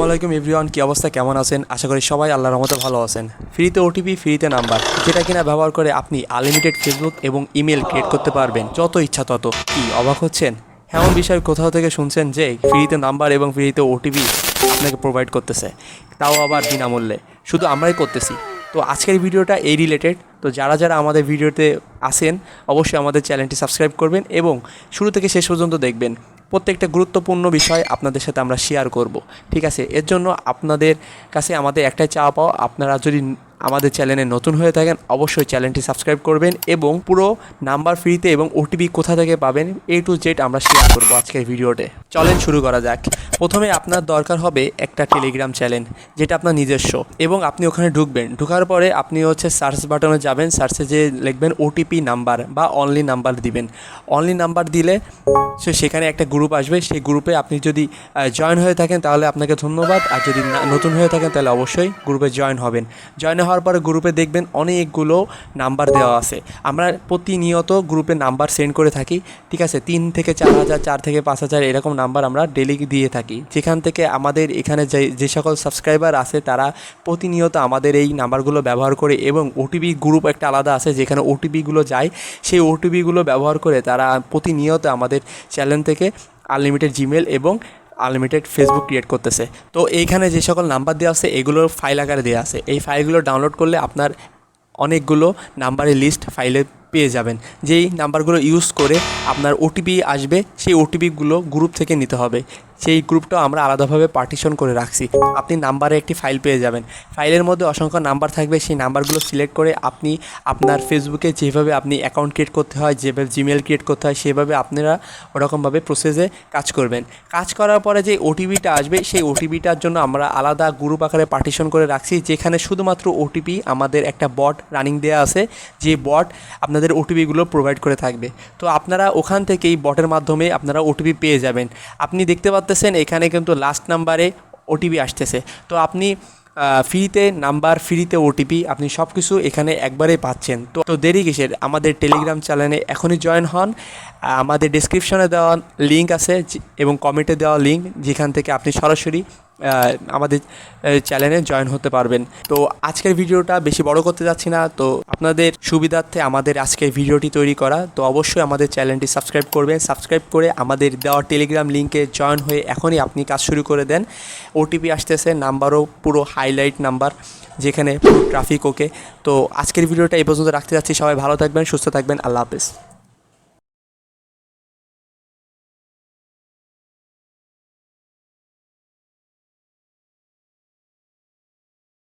আসসালামু আলাইকুম এভরিওয়ান, কি অবস্থা? কেমন আছেন? আশা করি সবাই আল্লাহর রহমতে ভালো আছেন। ফ্রিতে ওটিপি ফ্রিতে নাম্বার, যেটা কিনা ব্যবহার করে আপনি আনলিমিটেড ফেসবুক এবং ইমেল ক্রিয়েট করতে পারবেন, যত ইচ্ছা তত। কি, অবাক হচ্ছেন? এমন বিষয় কোথাও থেকে শুনছেন যে ফ্রিতে নাম্বার এবং ফ্রিতে ওটিপি আপনাকে প্রোভাইড করতেছে, তাও আবার বিনামূল্যে। শুধু আমরাই করতেছি। তো আজকের ভিডিওটা এই রিলেটেড তো যারা যারা আমাদের ভিডিওতে আসেন অবশ্যই আমাদের চ্যানেলটি সাবস্ক্রাইব করবেন এবং শুরু থেকে শেষ পর্যন্ত দেখবেন। প্রত্যেকটা গুরুত্বপূর্ণ বিষয় আপনাদের সাথে আমরা শেয়ার করব। ঠিক আছে? এর জন্য আপনাদের কাছে আমাদের একটাই চাওয়া পাওয়া, আপনারা যদি আমাদের চ্যানেলে নতুন হয়ে থাকেন, অবশ্যই চ্যানেলটি সাবস্ক্রাইব করবেন এবং পুরো নাম্বার ফ্রিতে এবং ওটিপি কোথা থেকে পাবেন এ টু জেড আমরা শেয়ার করব আজকের ভিডিওতে চলেন শুরু করা যাক। প্রথমে আপনার দরকার হবে একটা টেলিগ্রাম চ্যানেল যেটা আপনার নিজস্ব, এবং আপনি ওখানে ঢুকবেন। ঢোকার পরে আপনি হচ্ছে সার্চ বাটনে যাবেন সার্চে যে লিখবেন ওটিপি নাম্বার বা অনলি নাম্বার দিবেন। অনলি নাম্বার দিলে সে সেখানে একটা গ্রুপ আসবে, সেই গ্রুপে আপনি যদি জয়েন হয়ে থাকেন তাহলে আপনাকে ধন্যবাদ, আর যদি নতুন হয়ে থাকেন তাহলে অবশ্যই গ্রুপে জয়েন হবেন। জয়েন হওয়ার পরে গ্রুপে দেখবেন অনেকগুলো নাম্বার দেওয়া আছে। আমরা প্রতিনিয়ত গ্রুপে নাম্বার সেন্ড করে থাকি, ঠিক আছে? তিন থেকে চার হাজার, চার থেকে পাঁচ হাজার এরকম নাম্বার আমরা ডেলি দিয়ে থাকি। যেখান থেকে আমাদের এখানে যে যে সকল সাবস্ক্রাইবার আছে, তারা প্রতিনিয়ত আমাদের এই নাম্বারগুলো ব্যবহার করে এবং ওটিপি গ্রুপ একটা আলাদা আছে, যেখানে ওটিপিগুলো যায়। সেই ওটিপিগুলো ব্যবহার করে তারা প্রতিনিয়ত আমাদের চ্যানেল থেকে আনলিমিটেড জিমেল এবং আনলিমিটেড ফেসবুক ক্রিয়েট করতেছে। তো এইখানে যে সকল নাম্বার দেওয়া আছে, এগুলোর ফাইল আকারে দেওয়া আছে। এই ফাইলগুলো ডাউনলোড করলে আপনার অনেকগুলো নাম্বারের লিস্ট ফাইলে পেয়ে যাবেন। যেই নাম্বারগুলো ইউজ করে আপনার ওটিপি আসবে, সেই ওটিপিগুলো গ্রুপ থেকে নিতে হবে। সেই গ্রুপটাও আমরা আলাদাভাবে পার্টিশন করে রাখছি। আপনি নাম্বারে একটি ফাইল পেয়ে যাবেন। ফাইলের মধ্যে অসংখ্য নাম্বার থাকবে। সেই নাম্বারগুলো সিলেক্ট করে আপনি আপনার ফেসবুকে যেভাবে আপনি অ্যাকাউন্ট ক্রিয়েট করতে হয়, যেভাবে জিমেল ক্রিয়েট করতে হয়, সেভাবে আপনারা ওরকমভাবে প্রসেসে কাজ করবেন। কাজ করার পরে যে ওটিপিটা আসবে, সেই ওটিপিটার জন্য আমরা আলাদা গ্রুপ আকারে পার্টিশন করে রাখছি, যেখানে শুধুমাত্র ওটিপি আমাদের একটা বট রানিং দেওয়া আছে, যে বট আপনাদের ওটিপিগুলো প্রোভাইড করে থাকবে। তো আপনারা ওখান থেকেই বটের মাধ্যমে আপনারা ওটিপি পেয়ে যাবেন। আপনি দেখতে পাচ্তেছেন এখানে কিন্তু লাস্ট নাম্বারে ওটিপি আসতেছে। তো আপনি ফ্রিতে নাম্বার ফ্রিতে ওটিপি আপনি সব কিছু এখানে একবারেই পাচ্ছেন। তো তো দেরি কিসের? আমাদের টেলিগ্রাম চ্যানেলে এখনই জয়েন হন। আমাদের ডিসক্রিপশনে দেওয়া লিঙ্ক আছে এবং কমেন্টে দেওয়া লিঙ্ক যেখান থেকে আপনি সরাসরি আমাদের চ্যানেলে জয়েন হতে পারবেন। তো আজকের ভিডিওটা বেশি বড় করতে যাচ্ছি না। তো আপনাদের সুবিধার্থে আমাদের আজকের ভিডিওটি তৈরি করা। তো অবশ্যই আমাদের চ্যানেলটি সাবস্ক্রাইব করবেন। সাবস্ক্রাইব করে আমাদের দেওয়া টেলিগ্রাম লিঙ্কে জয়েন হয়ে এখনই আপনি কাজ শুরু করে দেন। ওটিপি আসতেছে নাম্বারও পুরো হাইলাইট নাম্বার যেখানে ট্রাফিক ওকে। তো আজকের ভিডিওটা এই পর্যন্ত রাখতে যাচ্ছি। সবাই ভালো থাকবেন, সুস্থ থাকবেন। আল্লাহ হাফেজ।